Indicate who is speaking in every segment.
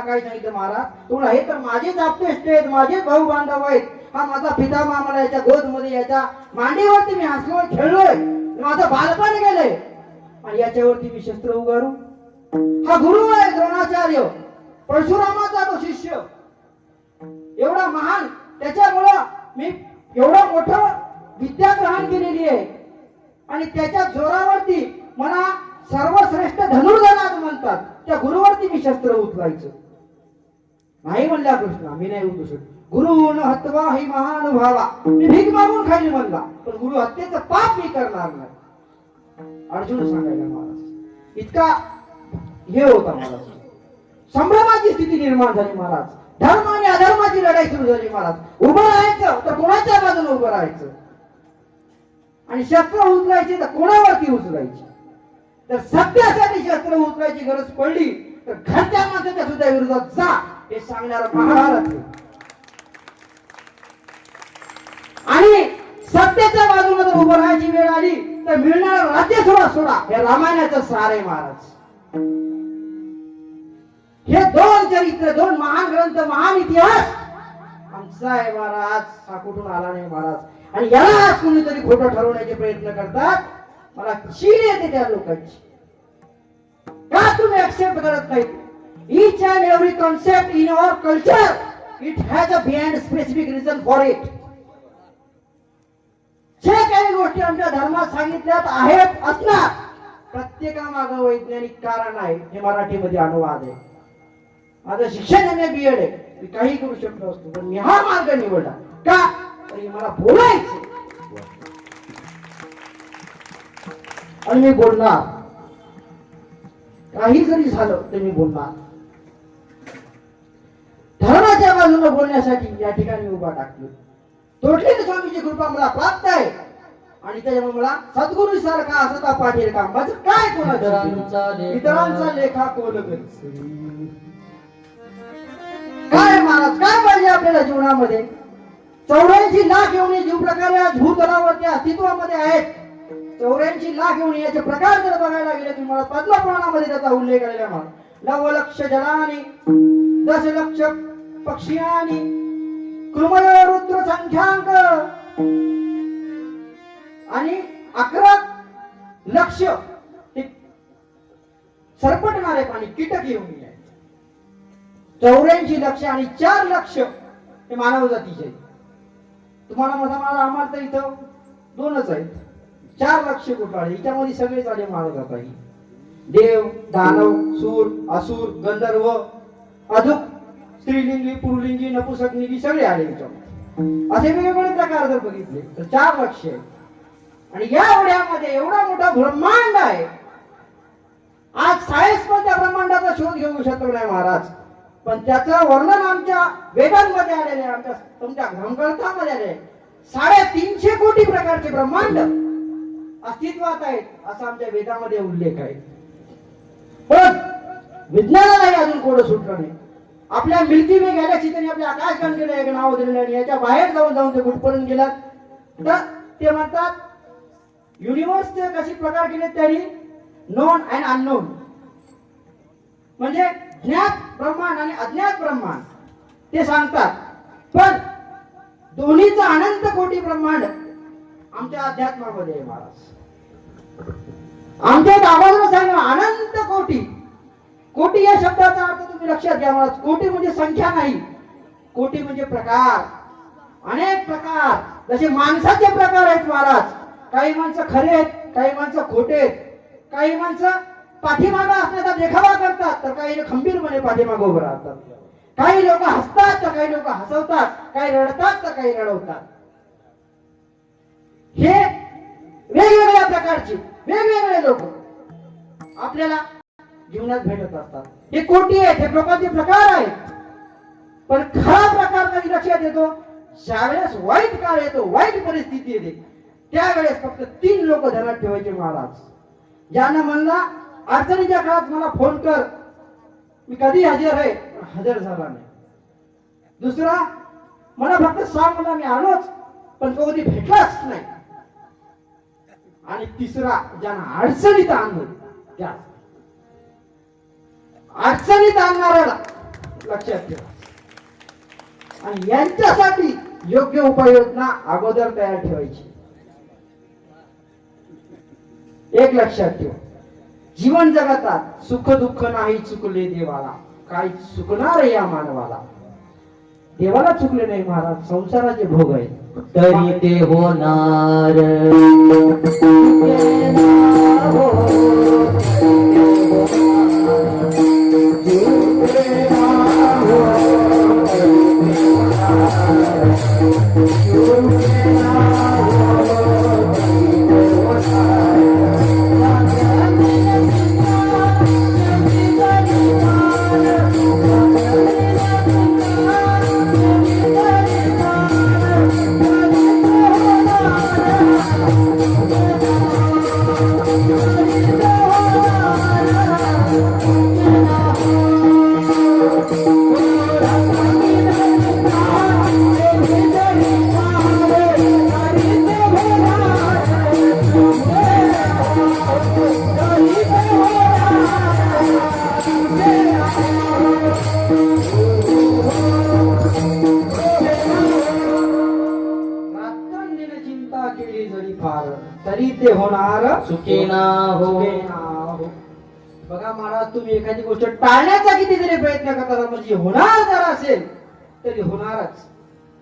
Speaker 1: काय सांगितलं महाराज. तुम्हाला हे तर माझेच आपतेष्ट आहेत माझेच भाऊ बांधव आहेत. हा माझा पिता मामाला याच्या गोदमध्ये याच्या मांडीवरती मी हसलोय खेळलोय. माझं बालपण गेलंय. आणि याच्यावरती मी शस्त्र उगारू. हा गुरु आहे द्रोणाचार्य. परशुरामाचा तो शिष्य. एवढा महान. त्याच्यामुळं मी एवढं मोठं विद्या ग्रहण केलेली आहे. आणि त्याच्या जोरावरती मला सर्वश्रेष्ठ धनुर्धनाथ म्हणतात. त्या गुरुवरती मी शस्त्र उचलायचं. नाही म्हणला कृष्ण आम्ही नाही उचलू शकत. गुरु न हत्वा ही महानुभावा. मी भीक मागून खाली म्हणला पण गुरु हत्येचं पाप मी करणार नाही. अर्जुन सांगायला महाराज इतका हे होता महाराज संभ्रमाची स्थिती निर्माण झाली महाराज. धर्म आणि अधर्माची लढाई सुरू झाली महाराज. उभं राहायचं तर कोणाच्या बाजूने उभं राहायचं? आणि शस्त्र उचलायची तर कोणावरती उचलायची? तर सत्यासाठी शस्त्र उचलायची गरज पडली तर घरच्या माणसाच्या सुद्धा विरोधात जा. हे सांगणारा महाभारत आणि सत्याच्या बाजूला जर उभं राहायची वेळ आली तर मिळणार राज्य सोडा सोडा. हे रामायणाचं सार आहे महाराज. हे दोन चरित्र दोन महान ग्रंथ महान इतिहास. आमचा आहे महाराज हा कुठून आला नाही महाराज? आणि याला आज कुणीतरी खोटं ठरवण्याचे प्रयत्न करतात? मला चीड येते त्या लोकांची. का तुम्ही ऍक्सेप्ट करत नाही each and every concept in our culture it has a behind specific reason for it. जे काही गोष्टी आमच्या धर्मात सांगितल्यात आहेत असणार. प्रत्येकामागं वैज्ञानिक कारण आहे हे मराठीमध्ये अनुवाद आहे. माझं शिक्षण एम ए बी एड आहे. मी काही करू शकलो असतो पण मी हा मार्ग निवडला. का? तरी मला बोलायचं आणि मी बोलणार. काही जरी झालं तर मी बोलणार. बाजूने बोलण्यासाठी या ठिकाणी उभा टाकलो. तोटलेली स्वामीची कृपा मला प्राप्त आहे. आणि त्याच्यामुळे मला सद्गुरू सारखा असता पाठील काम माझं काय कोणाचा? इतरांचा लेखा कोण काय महाराज काय पाहिजे आपल्याला जीवनामध्ये? चौऱ्याऐंशी लाख येऊन जीव प्रकार या भूतलावरती अस्तित्वामध्ये आहेत. चौऱ्याऐंशी लाख येऊन याचे प्रकार जर बघायला गेले तुम्हाला पद्मपुराणामध्ये त्याचा उल्लेख आलेला आहे. लवलक्ष जलानी दशलक्ष कृमय रुद्र संख्यांक. आणि अकरा लक्ष सरपटणारे पाणी कीटक येऊन चौऱ्याऐंशी लक्ष आणि चार लक्ष हे मानव जातीचे. तुम्हाला माझा मला आम्हाला तर इथं दोनच आहेत. चार लक्ष कुठाळे हिच्यामध्ये सगळेच आले मानव जात देव दानव सूर असुर गंधर्व अधुक स्त्रीलिंगी पुरुलिंगी नपुसकलिंगी सगळे आले याच्यामध्ये. असे वेगवेगळे प्रकार जर बघितले तर चार लक्ष आणि या ओढ्यामध्ये एवढा मोठा ब्रह्मांड आहे. आज सायन्स पण त्या ब्रह्मांडाचा शोध घेऊ शकतो नाही महाराज. पण त्याचं वर्णन आमच्या वेदांमध्ये आलेले आहे, आमच्या तुमच्या ग्रंथामध्ये आले साडेतीनशे कोटी प्रकारचे ब्रह्मांड अस्तित्वात आहेत असा आमच्या वेदामध्ये उल्लेख आहे. पण विज्ञानालाही अजून कोणं सुटलं नाही. आपल्या मिल्की वे गॅलेक्सी त्यांनी आपल्या आकाशगंगेला एक नाव दिलेलं आणि याच्या बाहेर जाऊन जाऊन ते गुटपर्यंत गेलात. तर ते म्हणतात युनिव्हर्सचे कशी प्रकार केले त्यांनी? नोन अँड अननोन म्हणजे ज्ञात ब्रह्मांड आणि अज्ञात ब्रह्मांड ते सांगतात. पण दोन्हीचं अनंत कोटी ब्रह्मांड आमच्या अध्यात्मामध्ये महाराज. आमच्या आवाजाला सांगा अनंत कोटी. कोटी या शब्दाचा अर्थ तुम्ही लक्षात घ्या मला. कोटी म्हणजे संख्या नाही. कोटी म्हणजे प्रकार. अनेक प्रकार. जसे माणसाचे प्रकार आहेत महाराज. काही माणसं खरे आहेत काही माणसं खोटे आहेत. काही माणसं पाठीमागा असण्याचा देखावा करतात तर काही खंबीरपणे पाठीमागं उभं राहतात. काही लोक हसतात तर काही लोक हसवतात. काही रडतात तर काही रडवतात. हे वेगवेगळ्या प्रकारचे वेगवेगळे लोक. आपल्याला जीवनात भेटत असतात. हे कोटी आहेत हे लोकांचे प्रकार आहेत. पण खरा प्रकार कधी लक्षात येतो? ज्यावेळेस वाईट काळ येतो वाईट परिस्थिती येते त्यावेळेस फक्त तीन लोक ध्यानात ठेवायचे महाराज. ज्यानं म्हणला अडचणीच्या काळात मला फोन कर. मी कधी हजर आहे हजर झाला नाही. दुसरा मला फक्त सांग मला मी आलोच पण तो कधी भेटलाच नाही. आणि तिसरा ज्यांना अडचणीत आणलं त्या अडचणीत आणणाऱ्याला लक्षात ठेवा. आणि यांच्यासाठी योग्य उपाययोजना अगोदर तयार ठेवायची. एक लक्षात ठेवा. जीवन जगतात सुख दुःख नाही चुकले देवाला. काय चुकणार या मानवाला. देवाला चुकले नाही महाराज संसाराचे भोग आहेत.
Speaker 2: तरी ते होणार.
Speaker 1: रात्रंदिन you तरी ते होणार
Speaker 2: सुखी ना हो.
Speaker 1: हो. बघा महाराज तुम्ही एखादी गोष्ट टाळण्याचा किती जरी प्रयत्न करता म्हणजे होणार जर असेल तरी होणारच.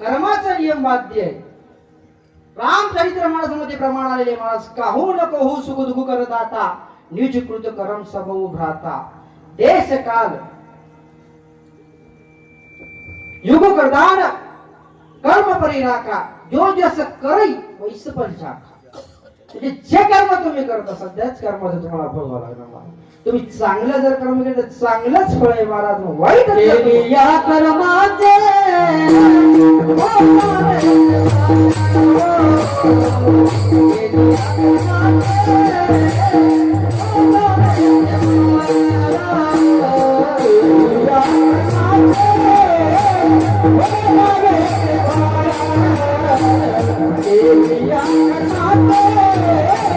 Speaker 1: कर्माचा नियम बाध्य आहे. रामचरित्र महाराजांमध्ये प्रमाण आलेले महाराज. काहू न कहू सुख दुःख करत आता निज कृत करम सबऊ भ्राता. देश काल युग करदान कर्म परिराखा जो जस करई वैस पण शाखा म्हणजे जे कर्म तुम्ही करत असाल त्याच कर्माचं तुम्हाला फळ व्हावं लागणार. तुम्ही चांगलं जर कर्म केलं तर चांगलंच फळ आहे महाराज वाईट
Speaker 2: या कर्माचे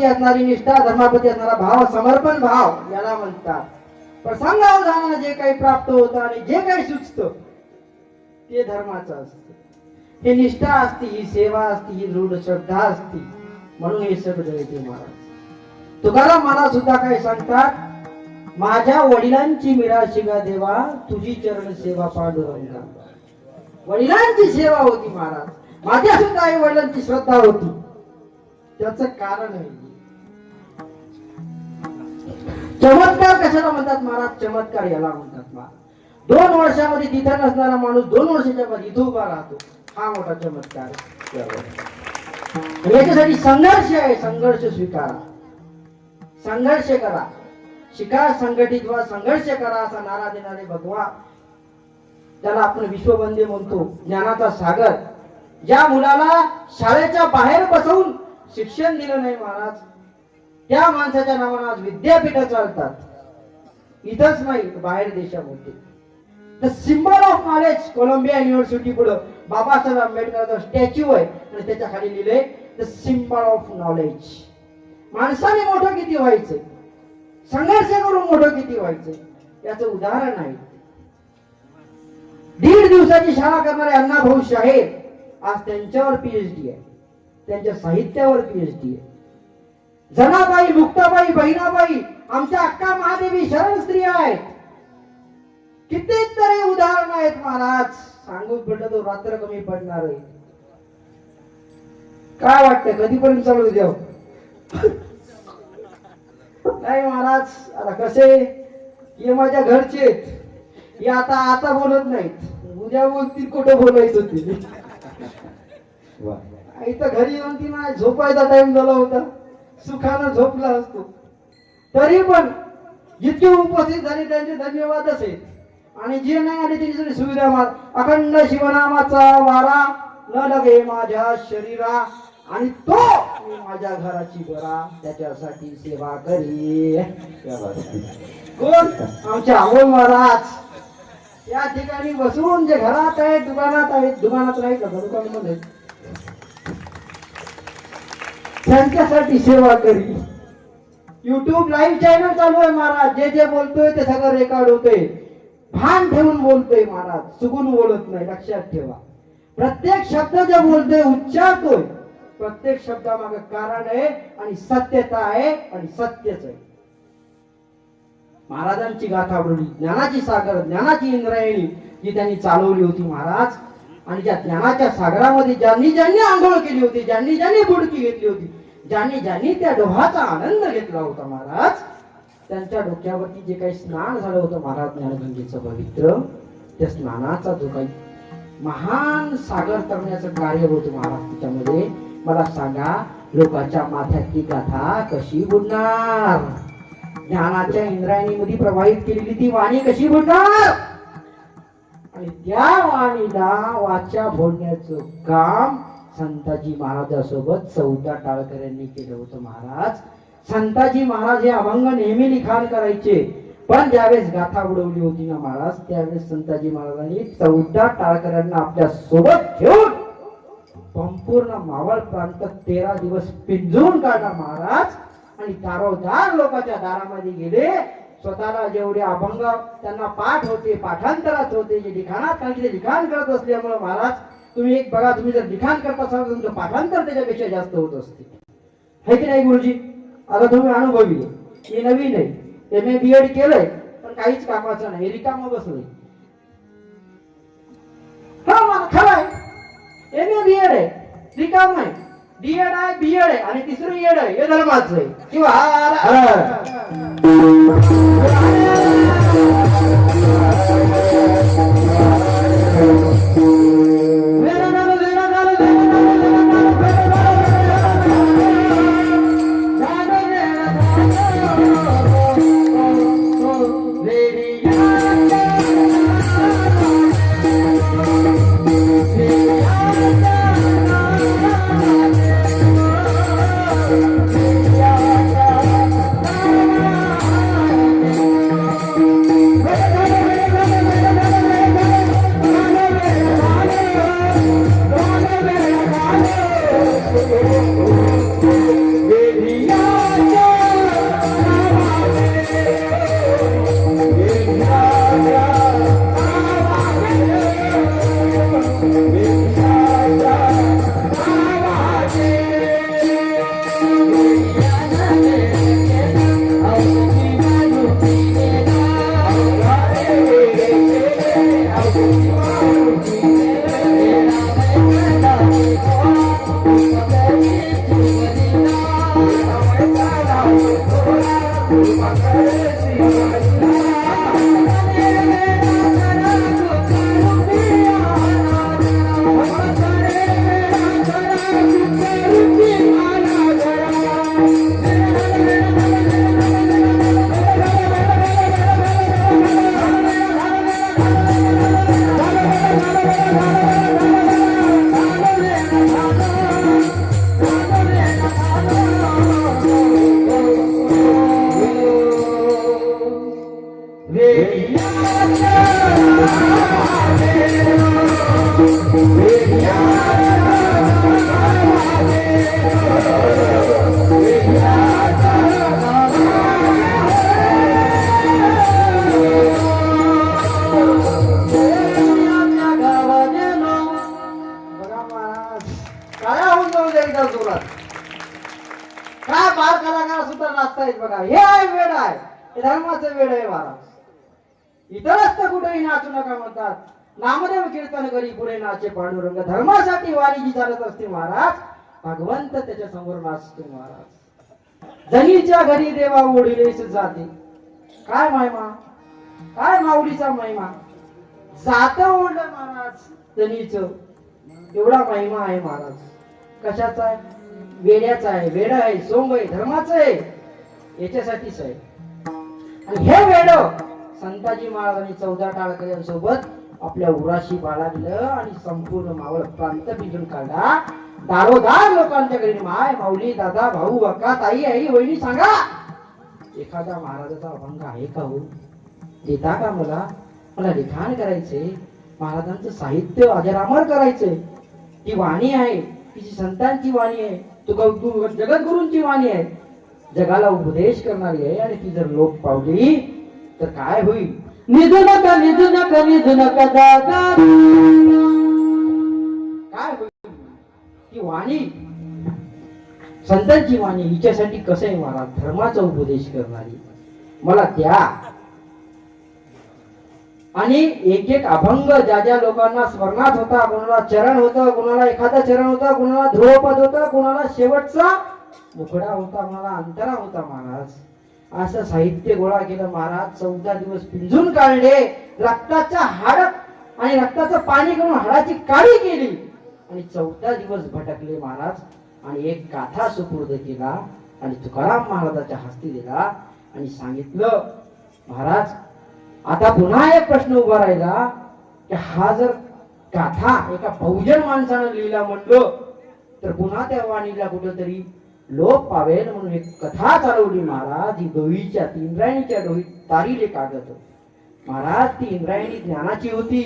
Speaker 1: धर्माप्रती असणारी निष्ठा धर्माप्रती असणारा भाव समर्पण भाव याला म्हणतात. प्रसंगावधानानं जे काही प्राप्त होतं आणि जे काही सुचत ते धर्माचं असत. हे निष्ठा असती ही सेवा असती ही दृढ श्रद्धा असती. म्हणून हे सगळं येते महाराज. तुकाराम मला सुद्धा काय सांगतात? माझ्या वडिलांची मिरा शिगा देवा तुझी चरण सेवा पांडुरंगा वडिलांची सेवा होती महाराज. माझ्या सुद्धा आई वडिलांची श्रद्धा होती. त्याच कारण आहे. चमत्कार कशाला म्हणतात महाराज? चमत्कार याला म्हणतात महाराज. दोन वर्षामध्ये तिथं नसणारा माणूस दोन वर्षाच्या मध्ये इथं उभा राहतो. हा मोठा चमत्कार याच्यासाठी संघर्ष आहे. संघर्ष स्वीकारा. संघर्ष करा. शिका संघटित व्हा संघर्ष करा असा नारा देणारे भगवा. त्याला आपण विश्ववंदे म्हणतो ज्ञानाचा सागर. ज्या मुलाला शाळेच्या बाहेर बसवून शिक्षण दिलं नाही महाराज त्या माणसाच्या नावानं आज विद्यापीठ चालतात. इथंच नाही बाहेर देशामध्ये. The symbol of knowledge Columbia university पुढे बाबासाहेब आंबेडकरचा स्टॅच्यू आहे. आणि त्याच्याखाली लिहिलंय द सिम्बॉल ऑफ नॉलेज माणसाने मोठं किती व्हायचं? संघर्ष करून मोठं किती व्हायचं? याचं उदाहरण आहे. दीड दिवसाची शाळा करणारे अण्णाभाऊ शाहीर आज त्यांच्यावर पीएचडी आहे. त्यांच्या साहित्यावर पीएचडी आहे. जनाबाई मुक्ताबाई बहिणाबाई आमच्या अक्का महादेवी शरण स्त्रिया आहेत. कितीतरी उदाहरण आहेत महाराज. सांगून पडलं तो रात्र कमी पडणार आहे. काय वाटतं कधीपर्यंत चालू द्या नाही महाराज आता कसे? हे माझ्या घरचे आहेत. हे आता आता बोलत नाहीत. उद्या बोलतील कुठं बोलायचं ते? इथं घरी येऊन ती नाही झोपायचा टाइम झाला होता. सुखानं झोपला असतो. तरी पण जितके उपस्थित झाले त्यांचे धन्यवाद असेल आणि जे नाही आले त्यांची सुविधा अखंड शिवनामाचा वारा न लगे माझ्या शरीरा. आणि तो मी माझ्या घराची बरा त्याच्यासाठी सेवा करी कोण? आमच्या आवड महाराज. या ठिकाणी बसून जे घरात आहेत दुकानात आहेत दुकानात नाही का? दुकानामध्ये. त्यांच्यासाठी सेवा करी. युट्यूब लाईव्ह चॅनल चालू आहे महाराज. जे जे बोलतोय ते सगळं रेकॉर्ड होतंय. भान ठेवून बोलतोय महाराज. चुकून बोलत नाही. लक्षात ठेवा. प्रत्येक शब्द जे बोलतोय उच्चारतोय प्रत्येक शब्दामागे कारण आहे आणि सत्यता आहे आणि सत्यच आहे. महाराजांची गाथा आवडली. ज्ञानाची सागर ज्ञानाची इंद्रायणी जी त्यांनी चालवली होती महाराज. आणि ज्या ज्ञानाच्या सागरामध्ये ज्यांनी ज्यांनी आंघोळ केली होती ज्यांनी ज्यांनी बुडकी घेतली होती ज्यांनी ज्यांनी त्या डोहाचा आनंद घेतला होता महाराज त्यांच्या डोक्यावरती जे काही स्नान झालं होतं महाराज ज्ञानगंगेचं पवित्र त्या स्नानाचा जो काही महान सागर करण्याचं कार्य होतं महाराज त्याच्यामध्ये मला सांगा लोकांच्या माथ्यातली गाथा कशी बुडणार? ज्ञानाच्या इंद्रायणीमध्ये प्रवाहित केलेली ती वाणी कशी बुडणार? आणि त्या वाणीला वाचा फोडण्याचं काम संताजी महाराजासोबत चौदा टाळकर यांनी केलं होतं महाराज. संताजी महाराज हे अभंग नेहमी लिखाण करायचे. पण ज्यावेळेस गाथा उडवली होती ना महाराज त्यावेळेस संताजी महाराजांनी चौदा टाळकरांना आपल्यासोबत ठेवून संपूर्ण मावळ प्रांत तेरा दिवस पिंजून काढला महाराज. आणि दारोदार लोकांच्या दारामध्ये गेले. स्वतःला जेवढे अभंग त्यांना पाठ होते पाठांतरात होते जे लिखाणात सांगितले लिखाण करत असल्यामुळे महाराज तुम्ही एक बघा तुम्ही जर लिखाण करत असाल तर तुमचं पाठांतर त्याच्यापेक्षा जास्त होत असते. है की नाही गुरुजी? आता तुम्ही अनुभवी. मी नवीन आहे. एम ए बी एड केलंय पण काहीच कामाचं नाही. रिकामं बसलोय. हा खरं आहे एम ए बी एड आहे. रिकाम आहे. डी एड आहे बी एड आहे. आणि तिसरं एड आहे. हे धर्माचं आहे. किंवा नाचतायत बघा हे आहे वेळ आहे. धर्माचं वेळ आहे महाराज इतर असतं कुठेही नाचू नका म्हणतात. नामदेव कीर्तन करी पुढे नाचे पांडुरंग. धर्मासाठी वारी जी चालत असते महाराज. भगवंत त्याच्यासमोर नाचतो महाराज. जनीच्या घरी देवा ओढिलेच जाते काय महिमा? काय माऊलीचा महिमा? जात ओढलं महाराज जनीच. एवढा महिमा आहे महाराज. कशाचा आहे? वेड्याचा आहे. वेडा आहे सोंग आहे धर्माचं आहे. याच्यासाठीच आहे. आणि हे वेड संताजी महाराजांनी चौदा टाळकऱ्यांसोबत आपल्या उराशी बाळगलं आणि संपूर्ण मावळ प्रांत भिजून काढला. दारोदार लोकांच्या घरी माय माऊली दादा भाऊ अक्का ताई आई वहिनी सांगा. एखादा महाराजाचा अभंग आहे का हो? देता का मला? मला लिखाण करायचे. महाराजांचं साहित्य अजरामर करायचंय ती वाणी आहे. तिची संतांची वाणी आहे. तू गौ- तू जगद्गुरूंची वाणी आहे. जगाला उपदेश करणारी आहे आणि ती जर लोक पावली तर काय होईल?
Speaker 2: निधू नका निधू नका निधू नका दादा
Speaker 1: काय होईल? ती वाणी. संतांची वाणी हिच्यासाठी कसं आहे महाराज? धर्माचा उपदेश करणारी. मला द्या. आणि एक एक अभंग ज्या ज्या लोकांना स्मरणात होता कोणाला चरण होतं कोणाला एखादा चरण होता कोणाला ध्रुवपद होतं कोणाला शेवटचा मुखडा होता मला अंतरा होता महाराज. असं साहित्य गोळा केलं महाराज चौदा दिवस पिंजून काढले. रक्ताच्या हाड आणि रक्ताचं पाणी करून हाडाची काळी केली. आणि चौदा दिवस भटकले महाराज आणि एक गाथा सुपूर्द केला आणि तुकाराम महाराजाच्या हस्ती दिला आणि सांगितलं महाराज आता पुन्हा एक प्रश्न उभा राहिला की हा जर गाथा एका बहुजन माणसानं लिहिला म्हणलो तर पुन्हा त्या वाणीला कुठंतरी लोप पावेल म्हणून एक कथा चालवली महाराज ही गवीच्या ती इंद्रायणीच्या डोईत तारीले कागद. महाराज ती इंद्रायणी ज्ञानाची होती.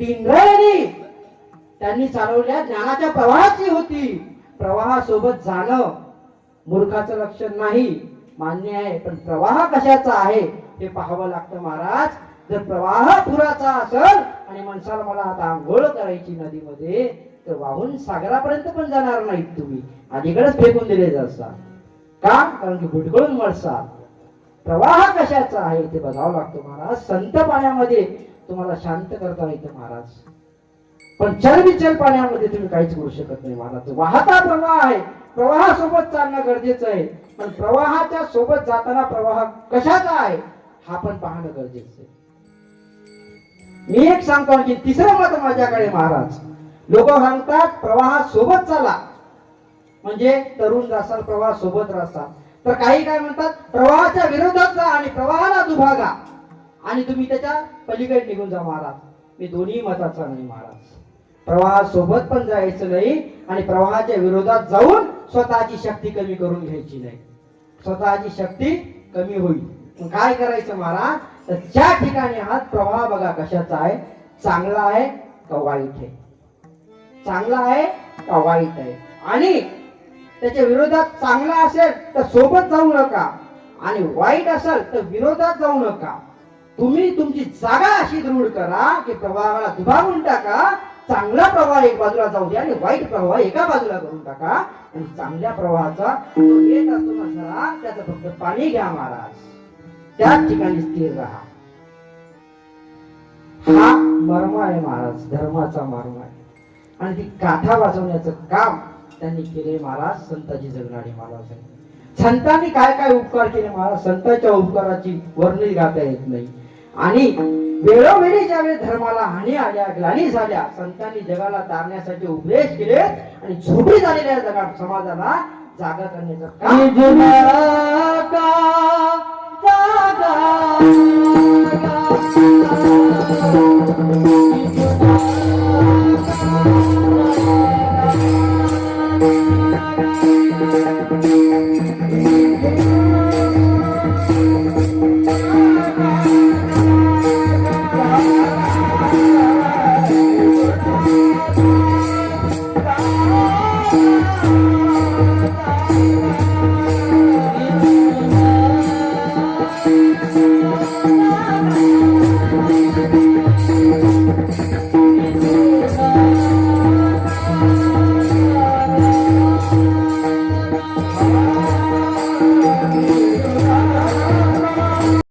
Speaker 1: ती इंद्रायणी त्यांनी चालवल्या ज्ञानाच्या प्रवाहाची होती. प्रवाहासोबत जाणं मूर्खाचं लक्षण नाही. मान्य आहे पण प्रवाह कशाचा आहे हे पाहावं लागतं महाराज. जर प्रवाह पुराचा असेल आणि माणसाला मला आता आंघोळ करायची नदीमध्ये तर वाहून सागरापर्यंत पण जाणार नाहीत तुम्ही. अलीकडेच फेकून दिले जातात का? कारण की भुटकळून मरसाल प्रवाह कशाचा आहे ते बघावं लागतं महाराज. संत पाण्यामध्ये तुम्हाला शांत करता येतं महाराज. पण चलबिचल पाण्यामध्ये तुम्ही काहीच करू शकत नाही महाराज. वाहता प्रवाह आहे. प्रवाहासोबत चालणं गरजेचं आहे. पण प्रवाहाच्या सोबत जाताना प्रवाह कशाचा आहे? हा पण पाहणं गरजेचं आहे. मी एक सांगतो आणखी तिसरं मत माझ्याकडे महाराज. लोक सांगतात प्रवाहा सोबत चाला. म्हणजे तरुण जासाल प्रवाह सोबत रासाल तर काही काय म्हणतात प्रवाहाच्या विरोधात जा आणि प्रवाहाला दुभागा. आणि तुम्ही त्याच्या पलीकडे निघून जा महाराज. मी दोन्ही मताचा नाही महाराज. प्रवाहासोबत पण जायचं नाही आणि प्रवाहाच्या विरोधात जाऊन स्वतःची शक्ती कमी करून घ्यायची नाही. स्वतःची शक्ती कमी होईल. काय करायचं महाराज? तर ज्या ठिकाणी आहात प्रवाह बघा कशाचा आहे. चांगला आहे का वाईट आहे? चांगला आहे का वाईट आहे? आणि त्याच्या विरोधात चांगला असेल तर सोबत जाऊ नका. आणि वाईट असेल तर विरोधात जाऊ नका. तुम्ही तुमची जागा अशी दृढ करा की प्रवाहाला दुभावून टाका चांगला प्रवाह एक बाजूला जाऊ द्या आणि वाईट प्रवाह एका बाजूला करून टाका. आणि चांगल्या प्रवाहाचा येत असतो नसला त्याचं फक्त पाणी घ्या महाराज. त्याच ठिकाणी स्थिर राहा. हा मर्म आहे महाराज धर्माचा मर्म आहे. आणि ती गाथा वाचवण्याचं काम त्यांनी केले महाराज संताजी जगनाडे महाराज संतांनी काय काय उपकार केले महाराज? संतांच्या उपकाराची वर्णनी गाता येत नाही. आणि वेळोवेळी ज्यावेळी धर्माला हानी आल्या ग्लानी झाल्या संतांनी जगाला तारण्यासाठी उपदेश केले आणि झोपी झालेल्या जगा समाजाला जागा करण्याचं काम
Speaker 2: Thank you.